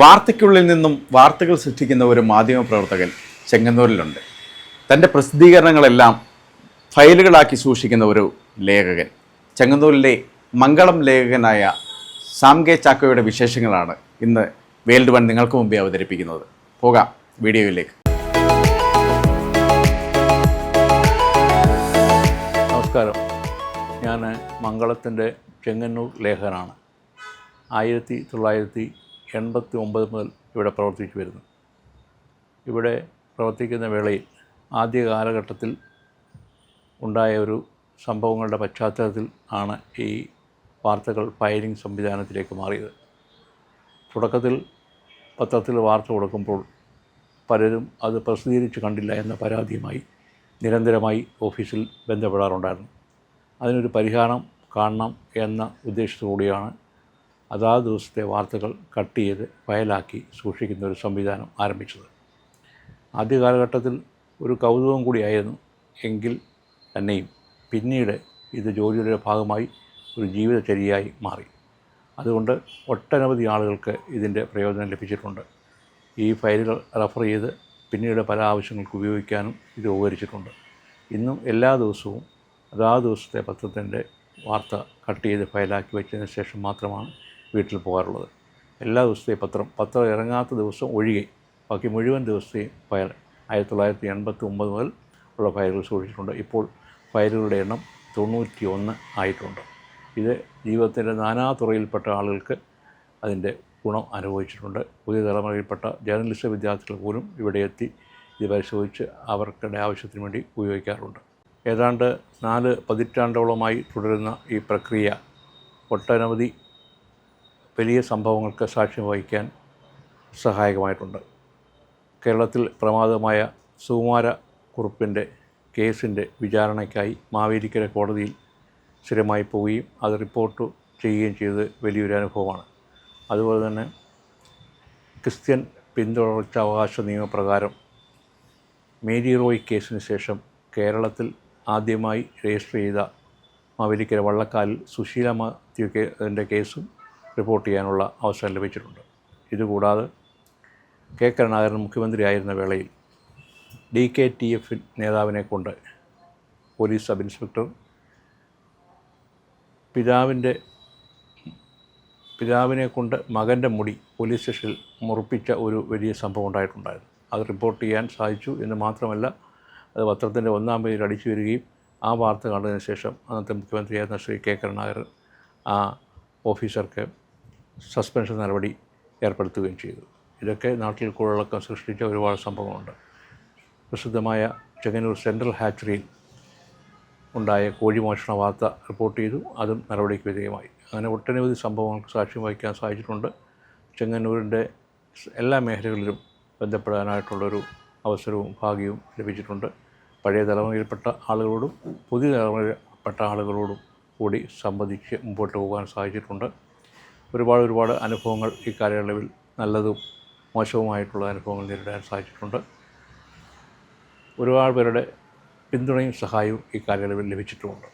വാർത്തയ്ക്കുള്ളിൽ നിന്നും വാർത്തകൾ സൃഷ്ടിക്കുന്ന ഒരു മാധ്യമ പ്രവർത്തകൻ ചെങ്ങന്നൂരിലുണ്ട്. തന്റെ പ്രസിദ്ധീകരണങ്ങളെല്ലാം ഫയലുകളാക്കി സൂക്ഷിക്കുന്ന ഒരു ലേഖകൻ. ചെങ്ങന്നൂരിലെ മംഗളം ലേഖകനായ സാം കെ ചാക്കോയുടെ വിശേഷങ്ങളാണ് ഇന്ന് വേൾഡ് വൺ നിങ്ങൾക്ക് മുമ്പേ അവതരിപ്പിക്കുന്നത്. പോകാം വീഡിയോയിലേക്ക്. നമസ്കാരം. ഞാൻ മംഗളത്തിന്റെ ചെങ്ങന്നൂർ ലേഖനാണ് ആയിരത്തി തൊള്ളായിരത്തി എൺപത്തി ഒമ്പത് മുതൽ ഇവിടെ പ്രവർത്തിച്ചു വരുന്നു ഇവിടെ പ്രവർത്തിക്കുന്ന വേളയിൽ ആദ്യ കാലഘട്ടത്തിൽ ഉണ്ടായ ഒരു സംഭവങ്ങളുടെ പശ്ചാത്തലത്തിൽ ആണ് ഈ വാർത്തകൾ ഫയലിംഗ് സംവിധാനത്തിലേക്ക് മാറിയത്. തുടക്കത്തിൽ പത്രത്തിൽ വാർത്ത കൊടുക്കുമ്പോൾ പലരും അത് പ്രസിദ്ധീകരിച്ച് കണ്ടില്ല എന്ന പരാതിയുമായി നിരന്തരമായി ഓഫീസിൽ ബന്ധപ്പെടാറുണ്ടായിരുന്നു. അതിനൊരു പരിഹാരം കാണണം എന്ന ഉദ്ദേശത്തോടുകൂടിയാണ് അതാത് ദിവസത്തെ വാർത്തകൾ കട്ട് ചെയ്ത് ഫയലാക്കി സൂക്ഷിക്കുന്ന ഒരു സംവിധാനം ആരംഭിച്ചത്. ആദ്യ കാലഘട്ടത്തിൽ ഒരു കൗതുകം കൂടിയായിരുന്നു എങ്കിൽ തന്നെയും പിന്നീട് ഇത് ജോലിയുടെ ഭാഗമായി ഒരു ജീവിതചര്യയായി മാറി. അതുകൊണ്ട് ഒട്ടനവധി ആളുകൾക്ക് ഇതിന്റെ പ്രയോജനം ലഭിച്ചിട്ടുണ്ട്. ഈ ഫയലുകൾ റെഫർ ചെയ്ത് പിന്നീട് പല ആവശ്യങ്ങൾക്ക് ഉപയോഗിക്കാനും ഇത് ഉപകരിച്ചിട്ടുണ്ട്. ഇന്നും എല്ലാ ദിവസവും അതാത് ദിവസത്തെ പത്രത്തിന്റെ വാർത്ത കട്ട് ചെയ്ത് ഫയലാക്കി വെച്ചതിന് ശേഷം മാത്രമാണ് വീട്ടിൽ പോകാറുള്ളത്. എല്ലാ ദിവസത്തെയും പത്രം പത്രം ഇറങ്ങാത്ത ദിവസം ഒഴികെ ബാക്കി മുഴുവൻ ദിവസത്തെയും ഫയൽ ആയിരത്തി തൊള്ളായിരത്തി എൺപത്തി ഒമ്പത് മുതൽ ഉള്ള ഫയലുകൾ സൂക്ഷിച്ചിട്ടുണ്ട്. ഇപ്പോൾ ഫയലുകളുടെ എണ്ണം തൊണ്ണൂറ്റി ഒന്ന് ആയിട്ടുണ്ട്. ഇത് ജീവിതത്തിന്റെ നാനാ തുറയിൽപ്പെട്ട ആളുകൾക്ക് അതിന്റെ ഗുണം അനുഭവിച്ചിട്ടുണ്ട്. പുതിയ തലമുറയിൽപ്പെട്ട ജേർണലിസ്റ്റ് വിദ്യാർത്ഥികൾ പോലും ഇവിടെ എത്തി ഇത് പരിശോധിച്ച് അവർക്കുടെ ആവശ്യത്തിന് വേണ്ടി ഉപയോഗിക്കാറുണ്ട്. ഏതാണ്ട് നാല് പതിറ്റാണ്ടോളമായി തുടരുന്ന ഈ പ്രക്രിയ ഒട്ടനവധി വലിയ സംഭവങ്ങൾക്ക് സാക്ഷ്യം വഹിക്കാൻ സഹായകമായിട്ടുണ്ട്. കേരളത്തിൽ പ്രമാദമായ സുകുമാര കുറുപ്പിന്റെ കേസിന്റെ വിചാരണയ്ക്കായി മാവേലിക്കര കോടതിയിൽ സ്ഥിരമായി പോവുകയും അത് റിപ്പോർട്ട് ചെയ്യുകയും ചെയ്തത് വലിയൊരു അനുഭവമാണ്. അതുപോലെ തന്നെ ക്രിസ്ത്യൻ പിന്തുടർച്ചാവകാശ നിയമപ്രകാരം മേരി റോയ് കേസിന് ശേഷം കേരളത്തിൽ ആദ്യമായി രജിസ്റ്റർ ചെയ്ത മാവേലിക്കര വള്ളക്കാലിൽ സുശീല മാത്യു കേസും റിപ്പോർട്ട് ചെയ്യാനുള്ള അവസരം ലഭിച്ചിട്ടുണ്ട്. ഇതുകൂടാതെ കെ. കരുണാകരൻ മുഖ്യമന്ത്രിയായിരുന്ന വേളയിൽ ഡി. കെ. ടി. എഫ് നേതാവിനെ കൊണ്ട് പോലീസ് സബ് ഇൻസ്പെക്ടർ പിതാവിന്റെ പിതാവിനെ കൊണ്ട് മകന്റെ മുടി പോലീസ് സ്റ്റേഷനിൽ മുറിപ്പിച്ച ഒരു വലിയ സംഭവം ഉണ്ടായിട്ടുണ്ടായിരുന്നു. അത് റിപ്പോർട്ട് ചെയ്യാൻ സാധിച്ചു എന്ന് മാത്രമല്ല അത് പത്രത്തിന്റെ ഒന്നാം പേജിൽ അടിച്ചു വരികയും ആ വാർത്ത കണ്ടതിന് ശേഷം അന്നത്തെ മുഖ്യമന്ത്രിയായിരുന്ന ശ്രീ കെ. കരുണാകരൻ ആ ഓഫീസർക്ക് സസ്പെൻഷൻ നടപടി ഏർപ്പെടുത്തുകയും ചെയ്തു. ഇതൊക്കെ നാട്ടിൽ കൂടുതലൊക്കെ സൃഷ്ടിച്ച ഒരുപാട് സംഭവമുണ്ട് പ്രസിദ്ധമായ ചെങ്ങന്നൂർ സെൻട്രൽ ഹാച്ചറിയിൽ ഉണ്ടായ കോഴിമോഷണ വാർത്ത റിപ്പോർട്ട് ചെയ്തു. അതും നടപടിക്ക് വിധേയമായി. അങ്ങനെ ഒട്ടനവധി സംഭവങ്ങൾക്ക് സാക്ഷ്യം വഹിക്കാൻ സാധിച്ചിട്ടുണ്ട്. ചെങ്ങന്നൂരിന്റെ എല്ലാ മേഖലകളിലും ബന്ധപ്പെടാനായിട്ടുള്ളൊരു അവസരവും ഭാഗ്യവും ലഭിച്ചിട്ടുണ്ട്. പഴയ തലമുറയിൽപ്പെട്ട ആളുകളോടും പുതിയ തലമുറയിൽപ്പെട്ട ആളുകളോടും കൂടി സംബന്ധിച്ച് മുമ്പോട്ട് പോകാൻ സാധിച്ചിട്ടുണ്ട്. ഒരുപാട് ഒരുപാട് അനുഭവങ്ങൾ ഈ കാലയളവിൽ നല്ലതും മോശവുമായിട്ടുള്ള അനുഭവങ്ങൾ നേരിടാൻ സാധിച്ചിട്ടുണ്ട്. ഒരുപാട് പേരുടെ പിന്തുണയും സഹായവും ഈ കാലയളവിൽ ലഭിച്ചിട്ടുമുണ്ട്.